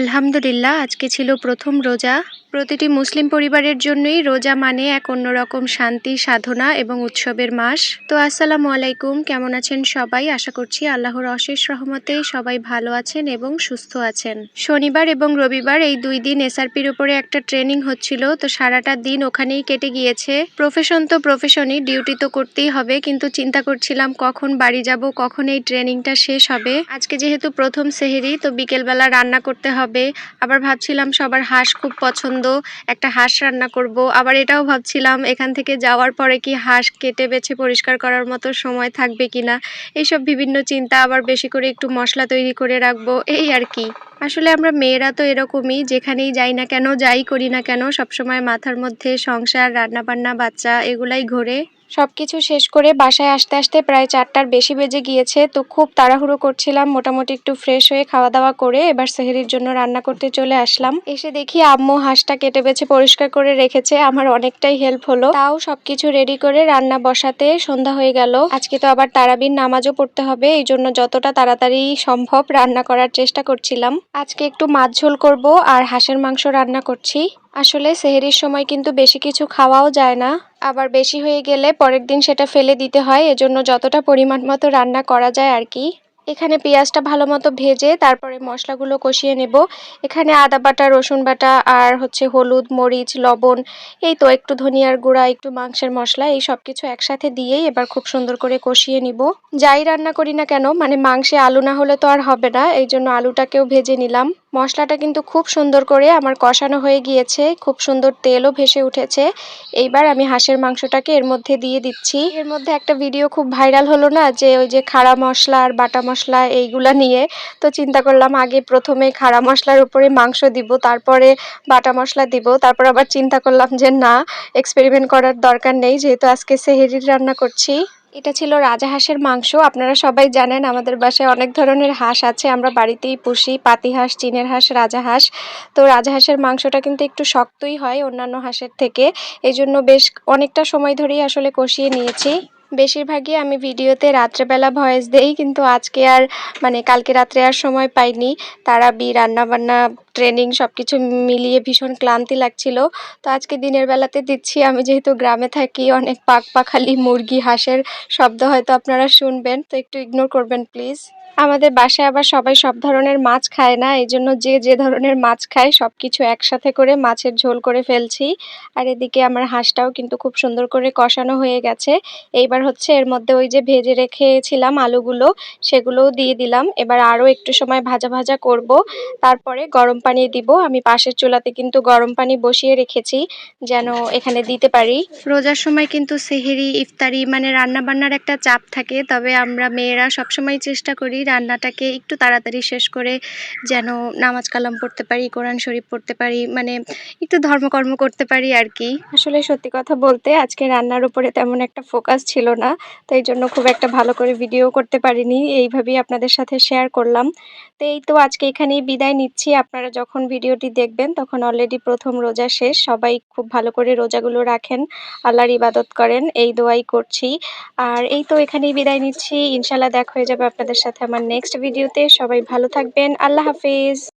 আলহামদুলিল্লাহ, আজকে ছিল প্রথম রোজা। প্রতিটি মুসলিম পরিবারের জন্যই রোজা মানে এক অন্যরকম শান্তি, সাধনা এবং উৎসবের মাস। তো আসসালামু আলাইকুম, কেমন আছেন সবাই? আশা করছি আল্লাহর অশেষ রহমতে সবাই ভালো আছেন এবং সুস্থ আছেন। শনিবার এবং রবিবার এই দুই দিন এসআরপির উপরে একটা ট্রেনিং হচ্ছিল, তো সারাটা দিন ওখানেই কেটে গিয়েছে। প্রফেশন তো প্রফেশনই, ডিউটি তো করতেই হবে, কিন্তু চিন্তা করছিলাম কখন বাড়ি যাব, কখন এই ট্রেনিংটা শেষ হবে। আজকে যেহেতু প্রথম সেহেরি, তো বিকেলবেলা রান্না করতে হবে। আবার ভাবছিলাম সবার হাঁস খুব পছন্দ, একটা হাঁস রান্না করব। আবার এটাও ভাবছিলাম এখান থেকে যাওয়ার পরে কি হাঁস কেটে বেছে পরিষ্কার করার মতো সময় থাকবে কিনা। এইসব বিভিন্ন চিন্তা আবার বেশি করে একটু মশলা তৈরি করে রাখব, এই আর কি। আসলে আমরা মেয়েরা তো এরকমই, যেখানেই যাই না কেন, যাই করি না কেন, সবসময় মাথার মধ্যে সংসার, রান্নাবান্না, বাচ্চা এগুলাই ঘোরে। সবকিছু শেষ করে বাসায় আসতে আসতে প্রায় চারটার বেশি বেজে গিয়েছে, তো খুব তাড়াহুড়ো করছিলাম, মোটামুটি একটু ফ্রেশ হয়ে খাওয়া দাওয়া করে এবার সেহেরির জন্য রান্না করতে চলে আসলাম। এসে দেখি আম্মু হাঁসটা কেটে বেছে পরিষ্কার করে রেখেছে, আমার অনেকটাই হেল্প হলো। তাও সবকিছু রেডি করে রান্না বসাতে সন্ধ্যা হয়ে গেল। আজকে তো আবার তারাবির নামাজও পড়তে হবে, এই জন্য যতটা তাড়াতাড়ি সম্ভব রান্না করার চেষ্টা করছিলাম। আজকে একটু মাছ ঝোল করব আর হাঁসের মাংস রান্না করছি। আসলে সেহেরির সময় কিন্তু বেশি কিছু খাওয়াও যায় না। আবার বেশি হয়ে গেলে পরের দিন সেটা ফেলে দিতে হয়, এজন্য যতটা পরিমাণ মতো রান্না করা যায় আর কি। এখানে পেঁয়াজটা ভালো মতো ভেজে তারপরে মশলাগুলো কষিয়ে নেব। এখানে আদা বাটা, রসুন বাটা আর হচ্ছে হলুদ, মরিচ, লবণ, এই তো একটু ধনিয়ার গুঁড়া, একটু মাংসের মশলা, এই সব কিছু একসাথে দিয়েই এবার খুব সুন্দর করে কষিয়ে নিব। যাই রান্না করি না কেন মানে মাংসে আলু না হলে তো আর হবে না এই জন্য আলুটাকেও ভেজে নিলাম। মশলাটা কিন্তু খুব সুন্দর করে আমার কষানো হয়ে গিয়েছে। খুব সুন্দর তেলও ভেসে উঠেছে। এইবার আমি হাঁসের মাংসটাকে এর মধ্যে দিয়ে দিচ্ছি। এর মধ্যে একটা ভিডিও খুব ভাইরাল হলো না যে, ওই যে খাড়া মশলা আর বাটা মশলা এইগুলা নিয়ে। তো চিন্তা করলাম আগে প্রথমে খাড়া মশলার উপরে মাংস দিব, তারপরে বাটা মশলা দিব, তারপর আবার চিন্তা করলাম যে না এক্সপেরিমেন্ট করার দরকার নেই, যেহেতু আজকে সেহেরির রান্না করছি। এটা ছিল রাজাহাঁসের মাংস। আপনারা সবাই জানেন আমাদের বাসায় অনেক ধরনের হাঁস আছে। আমরা বাড়িতেই পুষি, পাতি হাঁস, চীনের হাঁস রাজাহাঁস তো রাজাহাঁসের মাংসটা কিন্তু একটু শক্তই হয় অন্যান্য হাঁসের থেকে। এই জন্য বেশ অনেকটা সময় ধরেই আসলে কষিয়ে নিয়েছি। বেশিরভাগই আমি ভিডিওতে রাত্রেবেলা ভয়েস দেই, কিন্তু আজকে আর মানে কালকে রাত্রে আর সময় পাইনি। তারা বি রান্নাবান্না ট্রেনিং সব কিছু মিলিয়ে ভীষণ ক্লান্তি লাগছিল। তো আজকে দিনের বেলাতে দিচ্ছি। আমি যেহেতু গ্রামে থাকি, অনেক পাক পাখালি মুরগি, হাঁসের শব্দ হয়তো আপনারা শুনবেন। তো একটু ইগনোর করবেন প্লিজ আমাদের বাসায় আবার সবাই সব ধরনের মাছ খায় না এই জন্য যে যে ধরনের মাছ খায় সব কিছু একসাথে করে মাছের ঝোল করে ফেলছি। আর এদিকে আমার হাঁসটাও কিন্তু খুব সুন্দর করে কষানো হয়ে গেছে। এইবার হচ্ছে এর মধ্যে ওই যে ভেজে রেখেছিলাম আলুগুলো, সেগুলোও দিয়ে দিলাম। এবার আরও একটু সময় ভাজা ভাজা করব। তারপরে গরম পানি দিব। আমি পাশের চুলাতে কিন্তু গরম পানি বসিয়ে রেখেছি যেন এখানে দিতে পারি। রোজার সময় কিন্তু সেহেরি ইফতারি মানে রান্না বান্নার একটা চাপ থাকে তবে আমরা মেয়েরা সবসময় চেষ্টা করি রান্নাটাকে একটু তাড়াতাড়ি শেষ করে যেন নামাজ কালাম পড়তে পারি কোরআন শরীফ পড়তে পারি মানে একটু ধর্মকর্ম করতে পারি আর কি। আসলে সত্যি কথা বলতে আজকে রান্নার উপরে তেমন একটা ফোকাস ছিল না তাই জন্য খুব একটা ভালো করে ভিডিও করতে পারিনি এইভাবেই আপনাদের সাথে শেয়ার করলাম। তো এই তো আজকে এখানেই বিদায় নিচ্ছি আপনারা যখন ভিডিওটি দেখবেন, তখন অলরেডি প্রথম রোজা শেষ। সবাই খুব ভালো করে রোজাগুলো রাখেন। আল্লাহর ইবাদত করেন। এই দোয়াই করছি। আর এই তো এখানেই বিদায় নিচ্ছি। ইনশাল্লাহ দেখা হয়ে যাবে আপনাদের সাথে আমার নেক্সট ভিডিওতে সবাই ভালো থাকবেন। আল্লাহ হাফিজ।